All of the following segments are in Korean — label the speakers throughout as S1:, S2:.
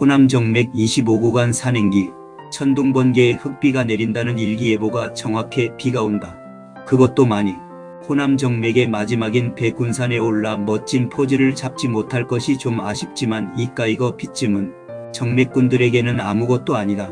S1: 호남 정맥 25구간 산행기, 천둥번개에 흙비가 내린다는 일기예보가 정확해 비가 온다. 그것도 많이. 호남 정맥의 마지막인 백군산에 올라 멋진 포즈를 잡지 못할 것이 좀 아쉽지만 이까이거 빗짐은 정맥군들에게는 아무것도 아니다.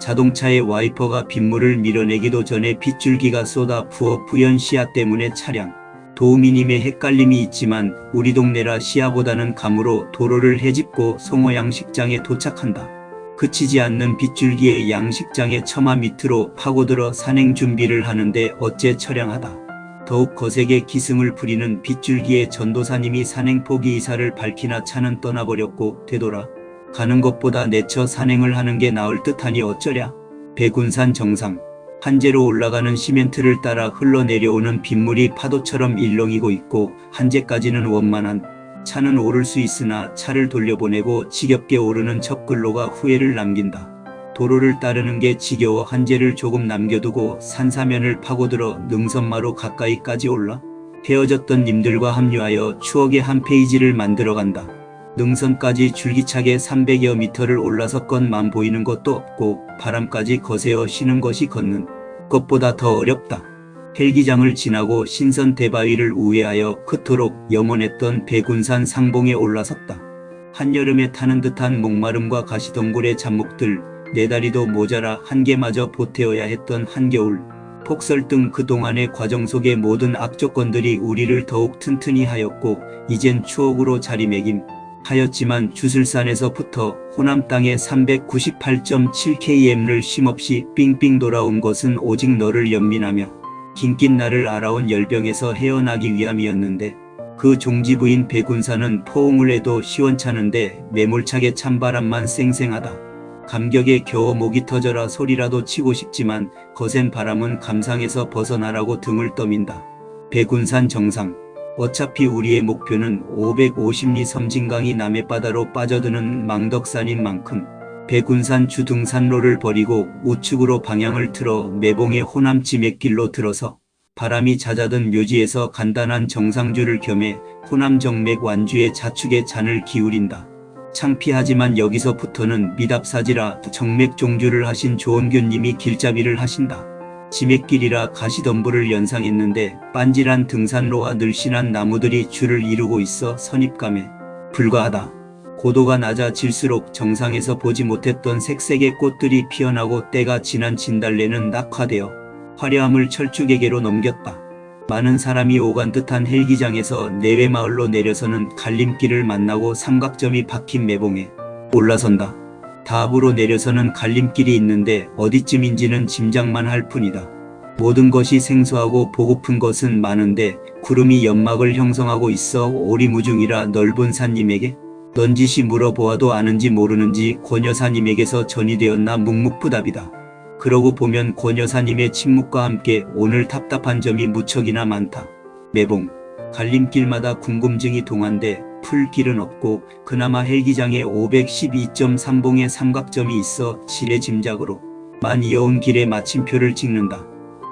S1: 자동차의 와이퍼가 빗물을 밀어내기도 전에 빗줄기가 쏟아 부어 부연 시야 때문에 차량, 도우미님의 헷갈림이 있지만 우리 동네라 시야보다는 감으로 도로를 헤집고 송어 양식장에 도착한다. 그치지 않는 빗줄기의 양식장의 처마 밑으로 파고들어 산행 준비를 하는데 어째 처량하다. 더욱 거세게 기승을 부리는 빗줄기의 전도사님이 산행 포기 이사를 밝히나 차는 떠나버렸고 되돌아 가는 것보다 내쳐 산행을 하는 게 나을 듯하니 어쩌랴. 백운산 정상. 한제로 올라가는 시멘트를 따라 흘러내려오는 빗물이 파도처럼 일렁이고 있고 한제까지는 원만한 차는 오를 수 있으나 차를 돌려보내고 지겹게 오르는 척글로가 후회를 남긴다. 도로를 따르는 게 지겨워 한제를 조금 남겨두고 산사면을 파고들어 능선마로 가까이까지 올라 헤어졌던 님들과 합류하여 추억의 한 페이지를 만들어간다. 능선까지 줄기차게 300여 미터를 올라섰건만 보이는 것도 없고 바람까지 거세어 쉬는 것이 걷는 것보다 더 어렵다. 헬기장을 지나고 신선 대바위를 우회하여 그토록 영원했던 백운산 상봉에 올라섰다. 한여름에 타는 듯한 목마름과 가시덩굴의 잡목들, 네 다리도 모자라 한 개마저 보태어야 했던 한겨울, 폭설 등 그동안의 과정 속의 모든 악조건들이 우리를 더욱 튼튼히 하였고 이젠 추억으로 자리매김 하였지만 주술산에서부터 호남 땅에 398.7km를 쉼없이 삥삥 돌아온 것은 오직 너를 연민하며 긴긴 나를 알아온 열병에서 헤어나기 위함이었는데 그 종지부인 백운산은 포옹을 해도 시원찮은데 매몰차게 찬바람만 쌩쌩하다. 감격에 겨워 목이 터져라 소리라도 치고 싶지만 거센 바람은 감상에서 벗어나라고 등을 떠민다. 백운산 정상 어차피 우리의 목표는 550리 섬진강이 남해바다로 빠져드는 망덕산인 만큼 백운산 주등산로를 버리고 우측으로 방향을 틀어 매봉의 호남 지맥길로 들어서 바람이 잦아든 묘지에서 간단한 정상주를 겸해 호남 정맥 완주의 자축에 잔을 기울인다. 창피하지만 여기서부터는 미답사지라 정맥 종주를 하신 조원균님이 길잡이를 하신다. 지맥길이라 가시덤불을 연상했는데 빤질한 등산로와 늘씬한 나무들이 줄을 이루고 있어 선입감에 불과하다. 고도가 낮아질수록 정상에서 보지 못했던 색색의 꽃들이 피어나고 때가 지난 진달래는 낙화되어 화려함을 철쭉에게로 넘겼다. 많은 사람이 오간 듯한 헬기장에서 내외마을로 내려서는 갈림길을 만나고 삼각점이 박힌 매봉에 올라선다. 다압으로 내려서는 갈림길이 있는데 어디쯤인지는 짐작만 할 뿐이다. 모든 것이 생소하고 보고픈 것은 많은데 구름이 연막을 형성하고 있어 오리무중이라 넓은 산님에게 넌지시 물어보아도 아는지 모르는지 권 여사님에게서 전이 되었나 묵묵부답이다. 그러고 보면 권 여사님의 침묵과 함께 오늘 답답한 점이 무척이나 많다. 매봉, 갈림길마다 궁금증이 동한데 풀 길은 없고 그나마 헬기장에 512.3봉의 삼각점이 있어 지레 짐작으로 만 이어온 길에 마침표를 찍는다.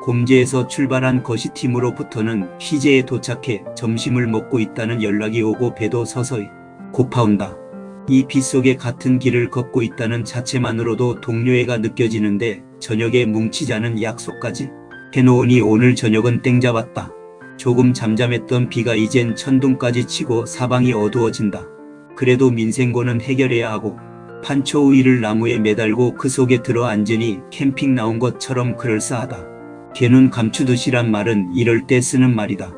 S1: 곰제에서 출발한 거시팀으로부터는 희제에 도착해 점심을 먹고 있다는 연락이 오고 배도 서서히 고파온다. 이 빗속에 같은 길을 걷고 있다는 자체만으로도 동료애가 느껴지는데 저녁에 뭉치자는 약속까지 해놓으니 오늘 저녁은 땡 잡았다. 조금 잠잠했던 비가 이젠 천둥까지 치고 사방이 어두워진다. 그래도 민생고는 해결해야 하고 판초 우위를 나무에 매달고 그 속에 들어 앉으니 캠핑 나온 것처럼 그럴싸하다. 개눈 감추듯이란 말은 이럴 때 쓰는 말이다.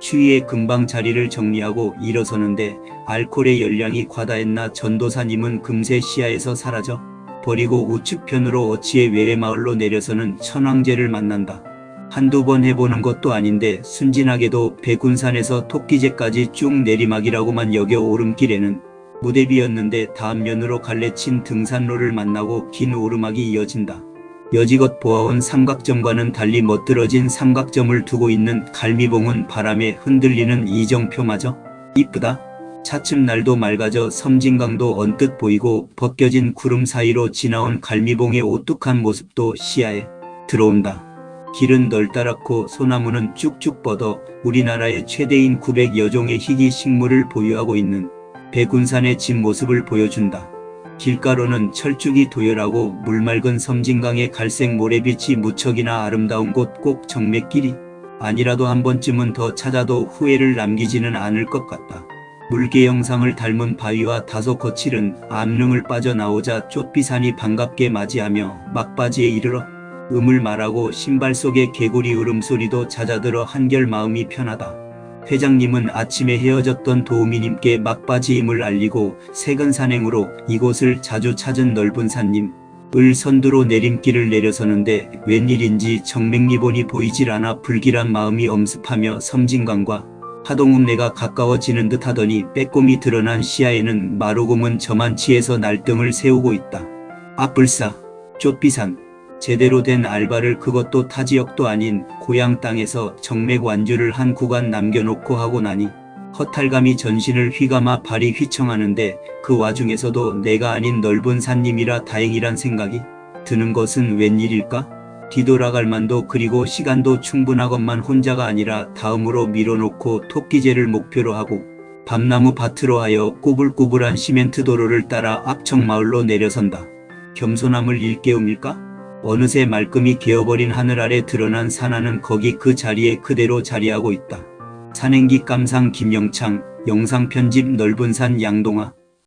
S1: 추위에 금방 자리를 정리하고 일어서는데 알코올의 열량이 과다했나 전도사님은 금세 시야에서 사라져 버리고 우측편으로 어치의 외래마을로 내려서는 천왕제를 만난다. 한두 번 해보는 것도 아닌데 순진하게도 백운산에서 토끼제까지 쭉 내리막이라고만 여겨 오름길에는 무대비였는데 다음 면으로 갈래친 등산로를 만나고 긴 오르막이 이어진다. 여지껏 보아온 삼각점과는 달리 멋들어진 삼각점을 두고 있는 갈미봉은 바람에 흔들리는 이정표마저 이쁘다. 차츰 날도 맑아져 섬진강도 언뜻 보이고 벗겨진 구름 사이로 지나온 갈미봉의 오뚝한 모습도 시야에 들어온다. 길은 널따랗고 소나무는 쭉쭉 뻗어 우리나라의 최대인 900여 종의 희귀 식물을 보유하고 있는 백운산의 집 모습을 보여준다. 길가로는 철쭉이 도열하고 물맑은 섬진강의 갈색 모래빛이 무척이나 아름다운 곳 꼭 정맥길이 아니라도 한 번쯤은 더 찾아도 후회를 남기지는 않을 것 같다. 물개 영상을 닮은 바위와 다소 거칠은 암릉을 빠져나오자 쫓비산이 반갑게 맞이하며 막바지에 이르러 음을 말하고 신발 속의 개구리 울음소리도 잦아들어 한결 마음이 편하다. 회장님은 아침에 헤어졌던 도우미님께 막바지임을 알리고 새근 산행으로 이곳을 자주 찾은 넓은 산님 을 선두로 내림길을 내려서는데 웬일인지 정맥리본이 보이질 않아 불길한 마음이 엄습하며 섬진강과 하동읍내가 가까워지는 듯 하더니 빼꼼히 드러난 시야에는 마루금은 저만치에서 날등을 세우고 있다. 앞불사, 쫓비산, 제대로 된 알바를 그것도 타 지역도 아닌 고향 땅에서 정맥 완주를 한 구간 남겨놓고 하고 나니 허탈감이 전신을 휘감아 발이 휘청하는데 그 와중에서도 내가 아닌 넓은 산님이라 다행이란 생각이 드는 것은 웬일일까? 뒤돌아갈 만도 그리고 시간도 충분하건만 혼자가 아니라 다음으로 밀어놓고 토끼제를 목표로 하고 밤나무 밭으로 하여 꾸불꾸불한 시멘트 도로를 따라 압청마을로 내려선다. 겸손함을 일깨움일까? 어느새 말끔히 개어버린 하늘 아래 드러난 산하는 거기 그 자리에 그대로 자리하고 있다. 산행기 깜상 김영창, 영상 편집 넓은 산 양동아